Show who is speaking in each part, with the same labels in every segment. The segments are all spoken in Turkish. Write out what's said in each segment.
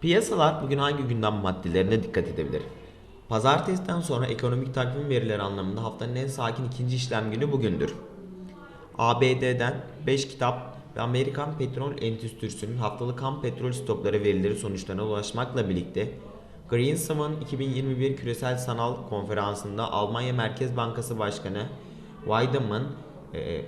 Speaker 1: Piyasalar bugün hangi gündem maddelerine dikkat edebilir? Pazartesiden sonra ekonomik takvim verileri anlamında haftanın en sakin ikinci işlem günü bugündür. ABD'den 5 kitap ve Amerikan Petrol Endüstrisi'nin haftalık ham petrol stokları verileri sonuçlarına ulaşmakla birlikte Greenspan'ın 2021 Küresel Sanal Konferansı'nda Almanya Merkez Bankası Başkanı Weidemann e,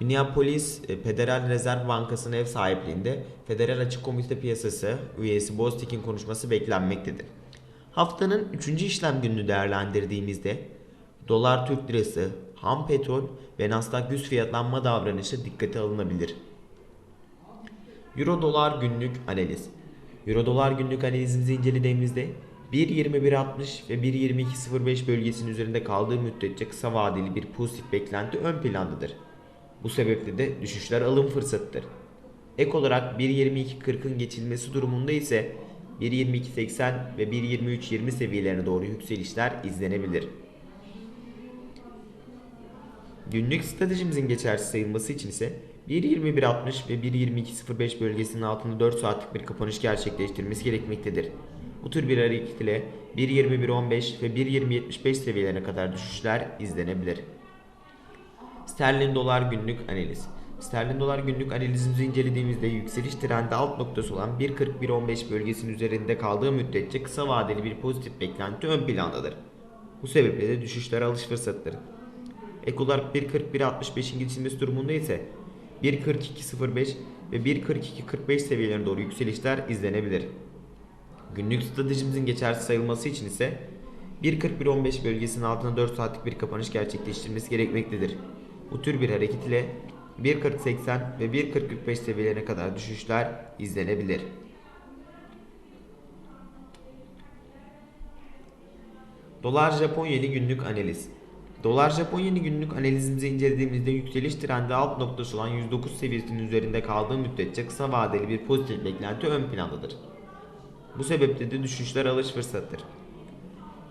Speaker 1: Minneapolis e, Federal Rezerv Bankası'nın ev sahipliğinde Federal Açık Komite Piyasası üyesi Bostik'in konuşması beklenmektedir. Haftanın 3. işlem gününü değerlendirdiğimizde dolar Türk lirası, ham petrol ve Nasdaq 100 fiyatlanma davranışı dikkate alınabilir. Euro dolar günlük analiz. Euro dolar günlük analizimizi incelediğimizde 1.21.60 ve 1.22.05 bölgesinin üzerinde kaldığı müddetçe kısa vadeli bir pozitif beklenti ön plandadır. Bu sebeple de düşüşler alım fırsatıdır. Ek olarak 1.22.40'ın geçilmesi durumunda ise 1.22.80 ve 1.23.20 seviyelerine doğru yükselişler izlenebilir. Günlük stratejimizin geçersiz sayılması için ise 1.21.60 ve 1.22.05 bölgesinin altında 4 saatlik bir kapanış gerçekleştirmesi gerekmektedir. Bu tür bir hareket ile 1.21.15 ve 1.20.75 seviyelerine kadar düşüşler izlenebilir. Sterlin dolar günlük analiz. Sterlin dolar günlük analizimizi incelediğimizde yükseliş trendi alt noktası olan 1.41.15 bölgesinin üzerinde kaldığı müddetçe kısa vadeli bir pozitif beklenti ön plandadır. Bu sebeple de düşüşler alış fırsatıdır. Ek olarak 1.41.65'in geçilmesi durumunda ise 1.42.05 ve 1.42.45 seviyelerine doğru yükselişler izlenebilir. Günlük stratejimizin geçersiz sayılması için ise 1.41.15 bölgesinin altına 4 saatlik bir kapanış gerçekleştirmesi gerekmektedir. Bu tür bir hareket ile 1.40.80 ve 1.40.45 seviyelerine kadar düşüşler izlenebilir. Dolar Japon yeni günlük analiz. Dolar Japon yeni günlük analizimizi incelediğimizde yükseliş trendi alt noktası olan 109 seviyesinin üzerinde kaldığı müddetçe kısa vadeli bir pozitif beklenti ön plandadır. Bu sebeple de düşüşler alış fırsatıdır.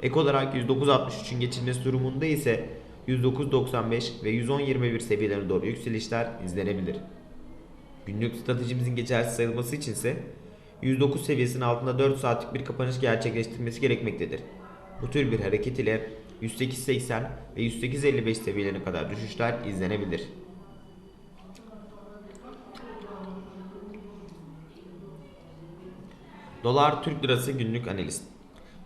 Speaker 1: Ek olarak 109.63'ün geçilmesi durumunda ise 109.95 ve 110.21 seviyelerine doğru yükselişler izlenebilir. Günlük stratejimizin geçersiz sayılması için ise 109 seviyesinin altında 4 saatlik bir kapanış gerçekleştirmesi gerekmektedir. Bu tür bir hareket ile 108.80 ve 108.55 seviyelerine kadar düşüşler izlenebilir. Dolar Türk Lirası günlük analiz.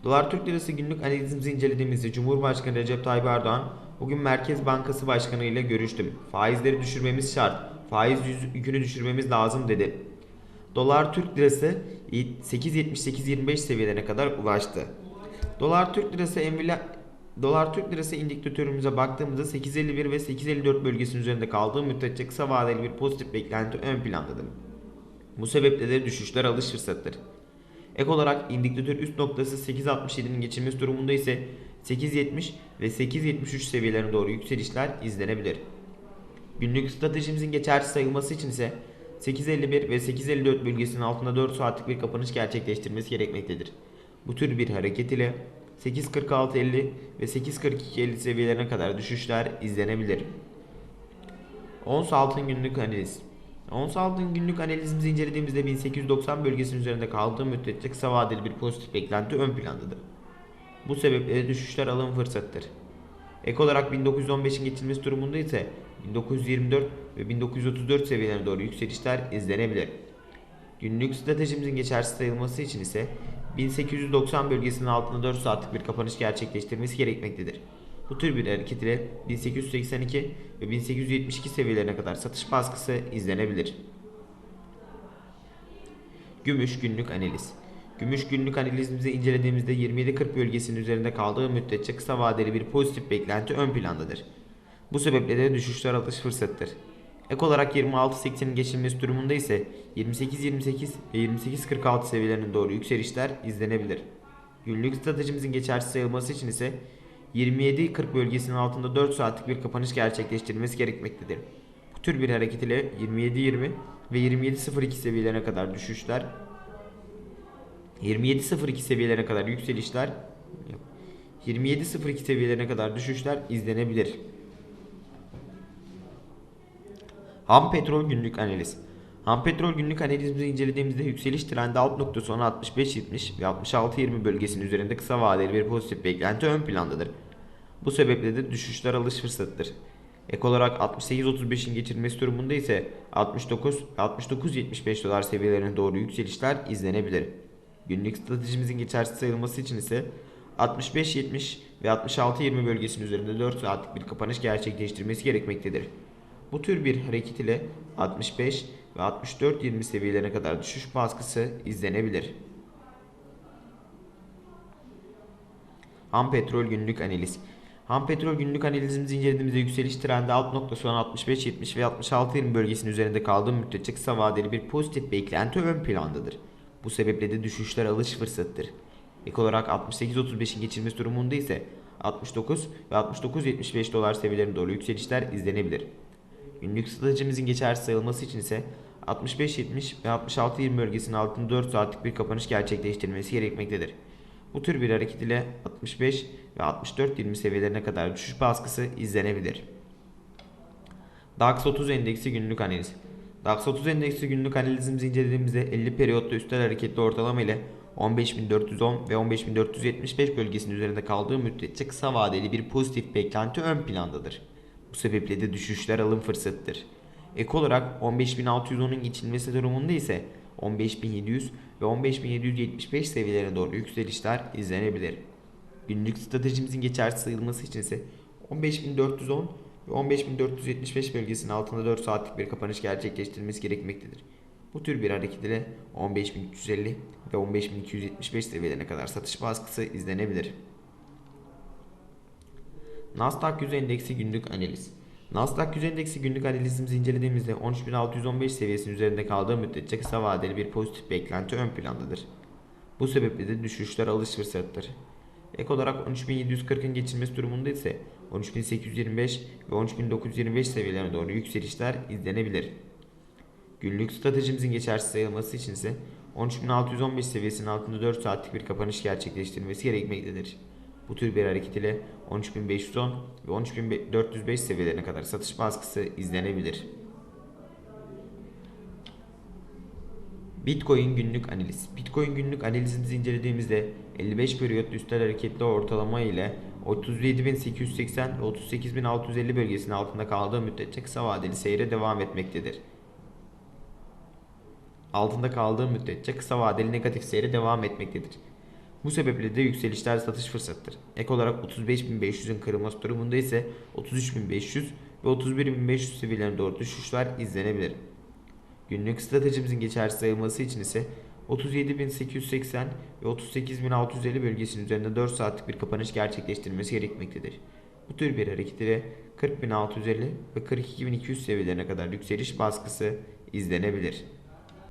Speaker 1: Dolar Türk Lirası günlük analizimizi incelediğimizde Cumhurbaşkanı Recep Tayyip Erdoğan bugün Merkez Bankası Başkanı ile görüştüm. Faizleri düşürmemiz şart. Faiz yükünü düşürmemiz lazım dedi. Dolar Türk Lirası 8.78-25 seviyelerine kadar ulaştı. Dolar Türk Lirası envila Dolar Türk Lirası indikatörümüze baktığımızda 8.51 ve 8.54 bölgesinin üzerinde kaldığı müddetçe kısa vadeli bir pozitif beklenti ön plandadır. Bu sebeple de düşüşler alış fırsatıdır. Ek olarak indikatör üst noktası 8.67'nin geçilmesi durumunda ise 8.70 ve 8.73 seviyelerine doğru yükselişler izlenebilir. Günlük stratejimizin geçersiz sayılması için ise 8.51 ve 8.54 bölgesinin altında 4 saatlik bir kapanış gerçekleştirmesi gerekmektedir. Bu tür bir hareket ile 8.46.50 ve 8.42.50 seviyelerine kadar düşüşler izlenebilir. Ons altın günlük analiz. Ons altın günlük analizimizi incelediğimizde 1890 bölgesinin üzerinde kaldığı müddetçe kısa vadeli bir pozitif beklenti ön plandadır. Bu sebeple düşüşler alım fırsatıdır. Ek olarak 1915'in geçilmesi durumunda ise 1924 ve 1934 seviyelerine doğru yükselişler izlenebilir. Günlük stratejimizin geçersiz sayılması için ise 1890 bölgesinin altında 4 saatlik bir kapanış gerçekleştirmesi gerekmektedir. Bu tür bir hareket ile 1882 ve 1872 seviyelerine kadar satış baskısı izlenebilir. Gümüş günlük analiz. Gümüş günlük analizimizi incelediğimizde 27.40 bölgesinin üzerinde kaldığı müddetçe kısa vadeli bir pozitif beklenti ön plandadır. Bu sebeple de düşüşler alış fırsatıdır. Ek olarak 26.80'in geçilmesi durumunda ise 28.28 ve 28.46 seviyelerine doğru yükselişler izlenebilir. Günlük stratejimizin geçersiz sayılması için ise 27.40 bölgesinin altında 4 saatlik bir kapanış gerçekleştirilmesi gerekmektedir. Bu tür bir hareket ile 27.20 ve 27.02 seviyelerine kadar düşüşler 27.02 seviyelerine kadar yükselişler 27.02 seviyelerine kadar düşüşler izlenebilir. Ham petrol günlük analiz. Ham petrol günlük analizimizi incelediğimizde yükseliş trendi alt noktası olan 65-70 ve 66-20 bölgesinin üzerinde kısa vadeli bir pozitif beklenti ön plandadır. Bu sebeple de düşüşler alış fırsatıdır. Ek olarak 68-35'in geçirmesi durumunda ise 69 ve 69-75 dolar seviyelerine doğru yükselişler izlenebilir. Günlük stratejimizin geçersiz sayılması için ise 65-70 ve 66-20 bölgesinin üzerinde 4 saatlik bir kapanış gerçekleştirmesi gerekmektedir. Bu tür bir hareket ile 65 ve 64-20 seviyelerine kadar düşüş baskısı izlenebilir. Ham petrol günlük analiz. Ham petrol günlük analizimizi incelediğimizde yükseliş trendi alt noktası olan 65-70 ve 66-20 bölgesinin üzerinde kaldığı müddetçe kısa vadeli bir pozitif beklenti ön plandadır. Bu sebeple de düşüşler alış fırsatıdır. Ek olarak 68-35'in geçilmesi durumunda ise 69 ve 69-75 dolar seviyelerine doğru yükselişler izlenebilir. Günlük stratejimizin geçersiz sayılması için ise 65-70 ve 66-20 bölgesinin altında 4 saatlik bir kapanış gerçekleştirilmesi gerekmektedir. Bu tür bir hareket ile 65 ve 64-20 seviyelerine kadar düşüş baskısı izlenebilir. DAX 30 endeksi günlük analiz. DAX 30 endeksi günlük analizimizi incelediğimizde 50 periyotta üstel hareketli ortalama ile 15.410 ve 15.475 bölgesinin üzerinde kaldığı müddetçe kısa vadeli bir pozitif beklenti ön plandadır. Bu sebeple de düşüşler alım fırsatıdır. Ek olarak 15.610'un geçilmesi durumunda ise 15.700 ve 15.775 seviyelerine doğru yükselişler izlenebilir. Günlük stratejimizin geçersiz sayılması için ise 15.410 ve 15.475 bölgesinin altında 4 saatlik bir kapanış gerçekleştirilmesi gerekmektedir. Bu tür bir hareket ile 15.350 ve 15.275 seviyelerine kadar satış baskısı izlenebilir. Nasdaq 100 endeksi günlük analiz. Nasdaq 100 endeksi günlük analizimizi incelediğimizde 13.615 seviyesinin üzerinde kaldığı müddetçe kısa vadeli bir pozitif beklenti ön plandadır. Bu sebeple de düşüşler alış fırsatıdır. Ek olarak 13.740'ın geçilmesi durumunda ise 13.825 ve 13.925 seviyelerine doğru yükselişler izlenebilir. Günlük stratejimizin geçersiz sayılması için ise 13.615 seviyesinin altında 4 saatlik bir kapanış gerçekleştirilmesi gerekmektedir. Bu tür bir hareket ile 13.510 ve 13.405 seviyelerine kadar satış baskısı izlenebilir. Bitcoin günlük analiz. Bitcoin günlük analizimizi incelediğimizde 55 periyotlu üstel hareketli ortalama ile 37.880 ve 38.650 bölgesinin altında kaldığı müddetçe kısa vadeli seyre devam etmektedir. Altında kaldığı müddetçe kısa vadeli negatif seyre devam etmektedir. Bu sebeple de yükselişler satış fırsatıdır. Ek olarak 35.500'ün kırılması durumunda ise 33.500 ve 31.500 seviyelerine doğru düşüşler izlenebilir. Günlük stratejimizin geçersiz sayılması için ise 37.880 ve 38.650 bölgesinin üzerinde 4 saatlik bir kapanış gerçekleştirilmesi gerekmektedir. Bu tür bir hareket ile 40.650 ve 42.200 seviyelerine kadar yükseliş baskısı izlenebilir.